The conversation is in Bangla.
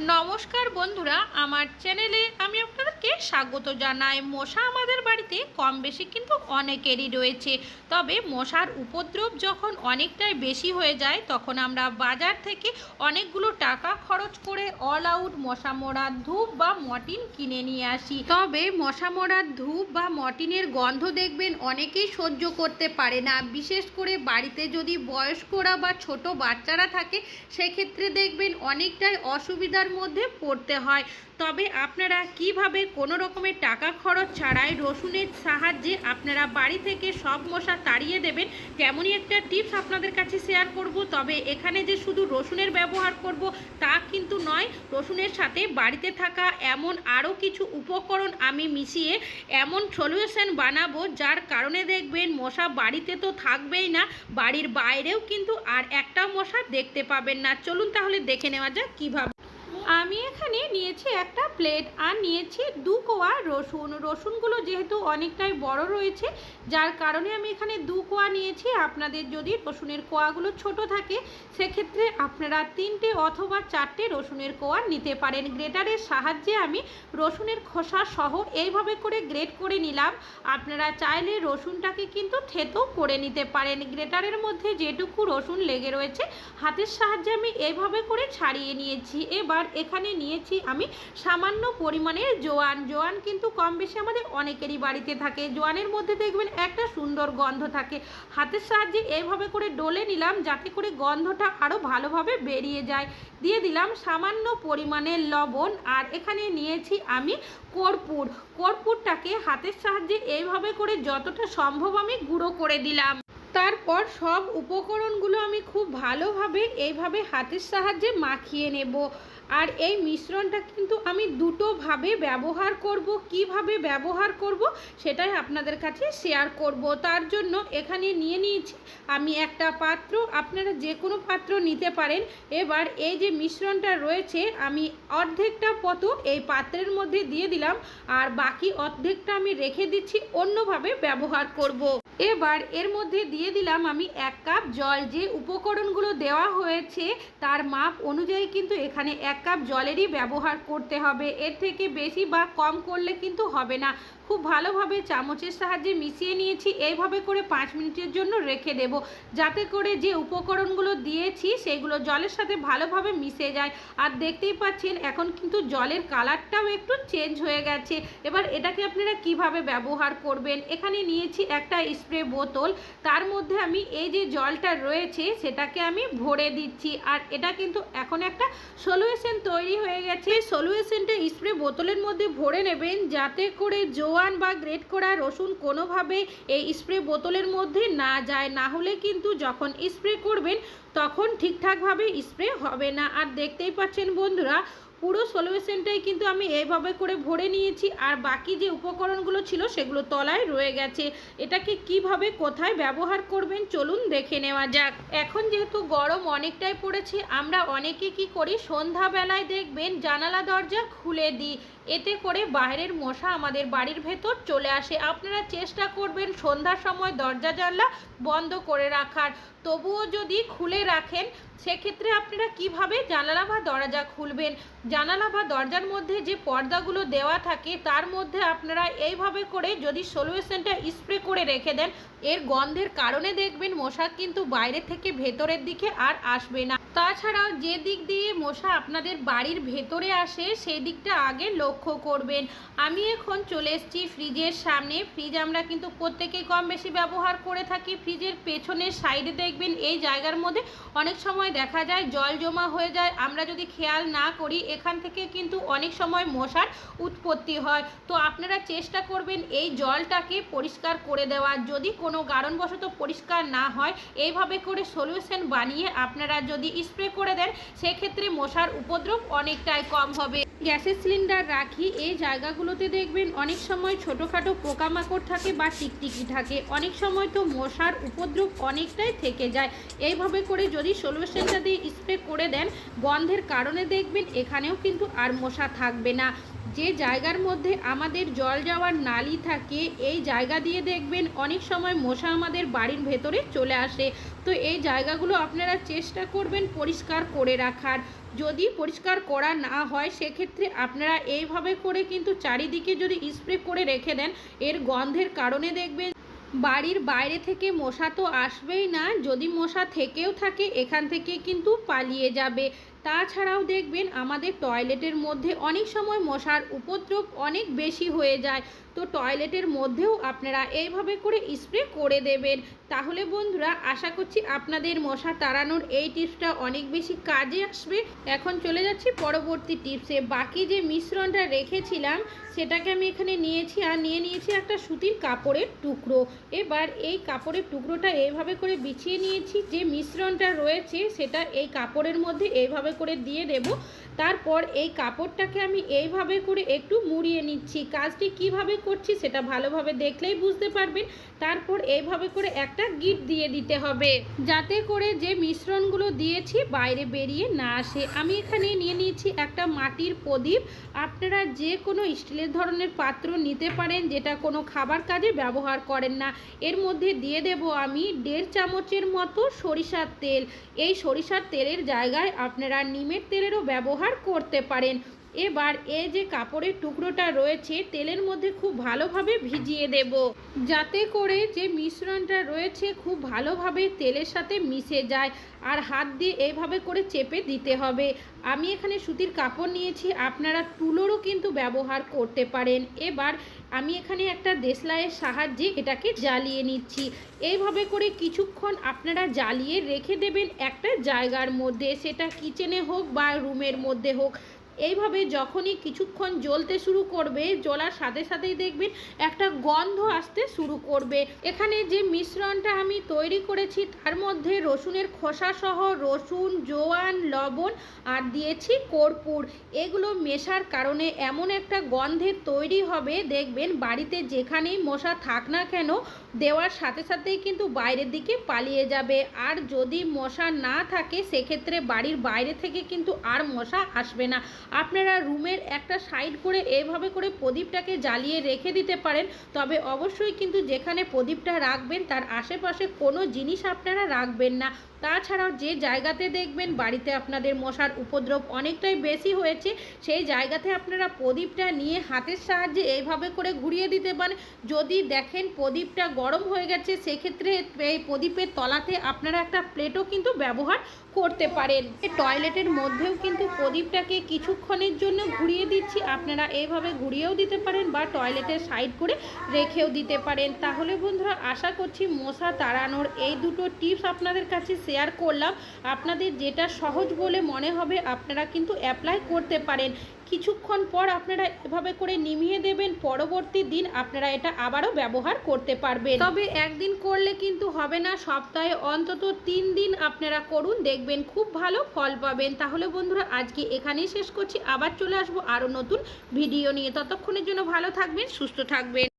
নমস্কার বন্ধুরা, আমার চ্যানেলে আমি আপনাদেরকে স্বাগত জানাই। মশা আমাদের বাড়িতে কম বেশি কিন্তু অনেকেরই রয়েছে। তবে মশার উপদ্রব যখন অনেকটাই বেশি হয়ে যায়, তখন আমরা বাজার থেকে অনেকগুলো টাকা খরচ করে অল আউট মশা মরার ধূপ বা মটিন কিনে নিয়ে আসি। তবে মশা মরার ধূপ বা মটিনের গন্ধ দেখবেন অনেকেই সহ্য করতে পারে না। বিশেষ করে বাড়িতে যদি বয়স্করা বা ছোট বাচ্চারা থাকে, সেক্ষেত্রে দেখবেন অনেকটাই অসুবিধার মধ্যে পড়তে হয়। তবে আপনারা কীভাবে কোনো রকমের টাকা খরচ ছাড়াই রসুনের সাহায্যে আপনারা বাড়ি থেকে সব মশা তাড়িয়ে দেবেন, তেমনই একটা টিপস আপনাদের কাছে শেয়ার করব। তবে এখানে যে শুধু রসুনের ব্যবহার করব তা কিন্তু নয়, রসুনের সাথে বাড়িতে থাকা এমন আরও কিছু উপকরণ আমি মিশিয়ে এমন সলিউশন বানাবো, যার কারণে দেখবেন মশা বাড়িতে তো থাকবেই না, বাড়ির বাইরেও কিন্তু আর একটা মশা দেখতে পাবেন না। চলুন তাহলে দেখে নেওয়া যাক কীভাবে আমি এখানে নিয়েছি একটা প্লেট আর নিয়েছি দু কোয়া রসুন। রসুনগুলো যেহেতু অনেকটাই বড় রয়েছে, যার কারণে আমি এখানে দু কোয়া নিয়েছি। আপনাদের যদি রসুনের কোয়াগুলো ছোট থাকে, সেক্ষেত্রে আপনারা তিনটে অথবা চারটে রসুনের কোয়া নিতে পারেন। গ্রেটারের সাহায্যে আমি রসুনের খোসা সহ এইভাবে করে গ্রেট করে নিলাম। আপনারা চাইলে রসুনটাকে কিন্তু থেতেও করে নিতে পারেন। গ্রেটারের মধ্যে যেটুকু রসুন লেগে রয়েছে, হাতের সাহায্যে আমি এইভাবে করে ছাড়িয়ে নিয়েছি। এবার এখানে নিয়েছি আমি সামান্য পরিমাণের জোয়ান। জোয়ান কিন্তু কম বেশি আমাদের অনেকেরই বাড়িতে থাকে। জোয়ানের মধ্যে দেখবেন একটা সুন্দর গন্ধ থাকে। হাতের সাহায্যে এইভাবে করে ডলে নিলাম যাতে করে গন্ধটা আরও ভালোভাবে বেরিয়ে যায়। দিয়ে দিলাম সামান্য পরিমাণের লবণ আর এখানে নিয়েছি আমি কর্পূর। কর্পূরটাকে হাতের সাহায্যে এইভাবে করে যতটা সম্ভব আমি গুঁড়ো করে দিলাম। তারপর সব উপকরণগুলো আমি খুব ভালোভাবে এইভাবে হাতের সাহায্যে মাখিয়ে নেব। আর এই মিশ্রণটা কিন্তু আমি দুটোভাবে ব্যবহার করব। কীভাবে ব্যবহার করব সেটাই আপনাদের কাছে শেয়ার করব। তার জন্য এখানে নিয়ে নিয়েছি আমি একটা পাত্র। আপনারা যে কোনো পাত্র নিতে পারেন। এবার এই যে মিশ্রণটা রয়েছে, আমি অর্ধেকটা পতো এই পাত্রের মধ্যে দিয়ে দিলাম। আর বাকি অর্ধেকটা আমি রেখে দিচ্ছি, অন্যভাবে ব্যবহার করব। এবার এর মধ্যে দিয়ে দিলাম আমি এক কাপ জল। যে উপকরণগুলো দেওয়া হয়েছে, তার মাপ অনুযায়ী কিন্তু এখানে এক কাপ জলেরই ব্যবহার করতে হবে। এর থেকে বেশি বা কম করলে কিন্তু হবে না। খুব ভালোভাবে চামচের সাহায্যে মিশিয়ে নিয়েছি। এইভাবে করে পাঁচ মিনিটের জন্য রেখে দেব। যাতে করে যে উপকরণগুলো দিয়েছি, সেগুলো জলের সাথে ভালোভাবে মিশে যায়। আর দেখতেই পাচ্ছেন, এখন কিন্তু জলের কালারটাও একটু চেঞ্জ হয়ে গেছে। এবার এটাকে আপনারা কীভাবে ব্যবহার করবেন? এখানে নিয়েছি একটা স্প্রে বোতল। তার মধ্যে আমি এই যে জলটা রয়েছে, সেটাকে আমি ভরে দিচ্ছি। আর এটা কিন্তু এখন একটা সলিউশন তৈরি হয়ে গেছে। সলিউশনটা স্প্রে বোতলের মধ্যে ভরে নেবেন, যাতে করে জোয়ান বা গ্রেট করা রসুন কোনোভাবে এই স্প্রে বোতলের মধ্যে না যায়, না হলে কিন্তু যখন স্প্রে করবেন তখন ঠিকঠাকভাবে স্প্রে হবে না। আর দেখতেই পাচ্ছেন বন্ধুরা পুরো সলিউশনটাই কিন্তু আমি এইভাবে করে ভরে নিয়েছি, আর বাকি যে উপকরণগুলো ছিল সেগুলো তলায় রয়ে গেছে। এটাকে কীভাবে, কোথায় ব্যবহার করবেন চলুন দেখে নেওয়া যাক। এখন যেহেতু গরম অনেকটাই পড়েছে, আমরা অনেকে কি করি, সন্ধ্যাবেলায় দেখবেন জানালা দরজা খুলে দিই। এতে করে বাইরের মশা আমাদের বাড়ির ভেতর চলে আসে। আপনারা চেষ্টা করবেন সন্ধ্যার সময় দরজা, জানলা বন্ধ করে রাখার। তবুও যদি খুলে রাখেন, সেক্ষেত্রে আপনারা কীভাবে জানালা বা দরজা খুলবেন? জানালা বা দরজার মধ্যে যে পর্দাগুলো দেওয়া থাকে, তার মধ্যে আপনারা এইভাবে করে যদি সলিউশনটা স্প্রে করে রেখে দেন, এর গন্ধের কারণে দেখবেন মশা কিন্তু বাইরে থেকে ভেতরের দিকে আর আসবে না। তাছাড়াও যে দিক দিয়ে মশা আপনাদের বাড়ির ভেতরে আসে, সেই দিকটা আগে লক্ষ্য করবেন। আমি এখন চলে এসেছি ফ্রিজের সামনে। ফ্রিজ আমরা কিন্তু প্রত্যেকেই কম বেশি ব্যবহার করে থাকি। ফ্রিজের পেছনের সাইডে দেখবেন এই জায়গার মধ্যে অনেক সময় দেখা যায় জল জমা হয়ে যায়। আমরা যদি খেয়াল না করি এখান থেকে কিন্তু অনেক সময় মশার উৎপত্তি হয়। তো আপনারা চেষ্টা করবেন এই জলটাকে পরিষ্কার করে দেওয়ার। যদি কোনো কারণবশত পরিষ্কার না হয়, এইভাবে করে সলিউশন বানিয়ে আপনারা যদি স্প্রে করে দেন, সেক্ষেত্রে মশার উপদ্রব অনেকটাই কম হবে। গ্যাসের সিলিন্ডার রাখি এই জায়গাগুলোতে দেখবেন অনেক সময় ছোটোখাটো পোকামাকড় থাকে বা টিকটিকি থাকে। অনেক সময় তো মশার উপদ্রব অনেকটাই থেকে যায়। এইভাবে করে যদি সলিউশনটা দিয়ে স্প্রে করে দেন, গন্ধের কারণে দেখবেন এখানেও কিন্তু আর মশা থাকবে না। যে জায়গার মধ্যে আমাদের জল যাওয়ার নালি থাকে, এই জায়গা দিয়ে দেখবেন অনেক সময় মশা আমাদের বাড়ির ভেতরে চলে আসে। তো এই জায়গাগুলো আপনারা চেষ্টা করবেন পরিষ্কার করে রাখার। যদি পরিষ্কার করা না হয়, সেক্ষেত্রে আপনারা এইভাবে করে কিন্তু চারিদিকে যদি স্প্রে করে রেখে দেন, এর গন্ধের কারণে দেখবেন বাড়ির বাইরে থেকে মশা তো আসবেই না। যদি মশা থেকেও থাকে, এখান থেকে কিন্তু পালিয়ে যাবে। তাছাড়াও দেখবেন আমাদের টয়লেটের মধ্যে অনেক সময় মশার উপদ্রব অনেক বেশি হয়ে যায়। তো টয়লেটের মধ্যেও আপনারা এইভাবে করে স্প্রে করে দেবেন। তাহলে বন্ধুরা, আশা করছি আপনাদের মশা তাড়ানোর এই টিপসটা অনেক বেশি কাজে আসবে। এখন চলে যাচ্ছি পরবর্তী টিপসে। বাকি যে মিশ্রণটা রেখেছিলাম, সেটাকে আমি এখানে নিয়েছি আর নিয়ে নিয়েছি একটা সুতির কাপড়ের টুকরো। এবার এই কাপড়ের টুকরোটা এইভাবে করে বিছিয়ে নিয়েছি। যে মিশ্রণটা রয়েছে, সেটা এই কাপড়ের মধ্যে এইভাবে করে দিয়ে দেব। তারপর এই কাপড়টাকে আমি এইভাবে করে একটু মুড়িয়ে নিচ্ছি। কাজটি কীভাবে করছি সেটা ভালোভাবে দেখলেই বুঝতে পারবেন। তারপর এইভাবে করে একটা গিট দিয়ে দিতে হবে। যাতে করে যে মিশ্রণগুলো দিয়েছি বাইরে বেরিয়ে না আসে। আমি এখানে নিয়ে নিয়েছি একটা মাটির প্রদীপ। আপনারা যে কোনো স্টিলের ধরনের পাত্র নিতে পারেন, যেটা কোনো খাবার কাজে ব্যবহার করেন না। এর মধ্যে দিয়ে দেব আমি দেড় চামচের মতো সরিষার তেল। এই সরিষার তেলের জায়গায় আপনারা নিমের তেলেরও ব্যবহার করতে পারেন। এবার এই যে কাপড়ের টুকরোটা রয়েছে, তেলের মধ্যে খুব ভালোভাবে ভিজিয়ে দেব। যাতে করে যে মিশ্রণটা রয়েছে, খুব ভালোভাবে তেলের সাথে মিশে যায়। আর হাত দিয়ে এইভাবে করে চেপে দিতে হবে। আমি এখানে সুতির কাপড় নিয়েছি, আপনারা তুলোরও কিন্তু ব্যবহার করতে পারেন। এবার আমি এখানে একটা দেশলাইয়ের সাহায্যে এটাকে জ্বালিয়ে নিচ্ছি। এইভাবে করে কিছুক্ষণ আপনারা জ্বালিয়ে রেখে দেবেন একটা জায়গার মধ্যে। সেটা কিচেনে হোক বা রুমের মধ্যে হোক। এইভাবে যখনই কিছুক্ষণ জ্বলতে শুরু করবে, জ্বলার সাথে সাথেই দেখবেন একটা গন্ধ আসতে শুরু করবে। এখানে যে মিশ্রণটা আমি তৈরি করেছি, তার মধ্যে রসুনের খোসা সহ রসুন, জোয়ান, লবণ আর দিয়েছি কর্পূর। এগুলো মেশার কারণে এমন একটা গন্ধের তৈরি হবে, দেখবেন বাড়িতে যেখানেই মশা থাক না কেন, দেওয়ার সাথে সাথেই কিন্তু বাইরের দিকে পালিয়ে যাবে। আর যদি মশা না থাকে, সেক্ষেত্রে বাড়ির বাইরে থেকে কিন্তু আর মশা আসবে না। আপনারা রুমের একটা সাইড করে এইভাবে করে প্রদীপটাকে জ্বালিয়ে রেখে দিতে পারেন। তবে অবশ্যই কিন্তু যেখানে প্রদীপটা রাখবেন, তার আশেপাশে কোনো জিনিস আপনারা রাখবেন না। তাছাড়াও যে জায়গাতে দেখবেন বাড়িতে আপনাদের মশার উপদ্রব অনেকটাই বেশি হয়েছে, সেই জায়গাতে আপনারা প্রদীপটা নিয়ে হাতের সাহায্যে এইভাবে করে ঘুরিয়ে দিতে পারেন। যদি দেখেন প্রদীপটা গরম হয়ে গেছে, সেক্ষেত্রে এই প্রদীপের তলাতে আপনারা একটা প্লেটও কিন্তু ব্যবহার করতে পারেন। টয়লেটের মধ্যেও কিন্তু প্রদীপটাকে কিছুক্ষণের জন্য ঘুরিয়ে দিচ্ছি। আপনারা এইভাবে ঘুরিয়েও দিতে পারেন বা টয়লেটের সাইড করে রেখেও দিতে পারেন। তাহলে বন্ধুরা, আশা করছি মশা তাড়ানোর এই দুটো টিপস আপনাদের কাছে শেয়ার করলাম। আপনাদের যেটা সহজ বলে মনে হবে, আপনারা কিন্তু অ্যাপ্লাই করতে পারেন। কিছুক্ষণ পর আপনারা এভাবে করে নিমিয়ে দেবেন, পরবর্তী দিন আপনারা এটা আবারও ব্যবহার করতে পারবেন। তবে একদিন করলে কিন্তু হবে না, সপ্তাহে অন্তত তিন দিন আপনারা করুন, দেখবেন খুব ভালো ফল পাবেন। তাহলে বন্ধুরা, আজকে এখানেই শেষ করছি। আবার চলে আসব আরও নতুন ভিডিও নিয়ে। ততক্ষণের জন্য ভালো থাকবেন সুস্থ থাকবেন।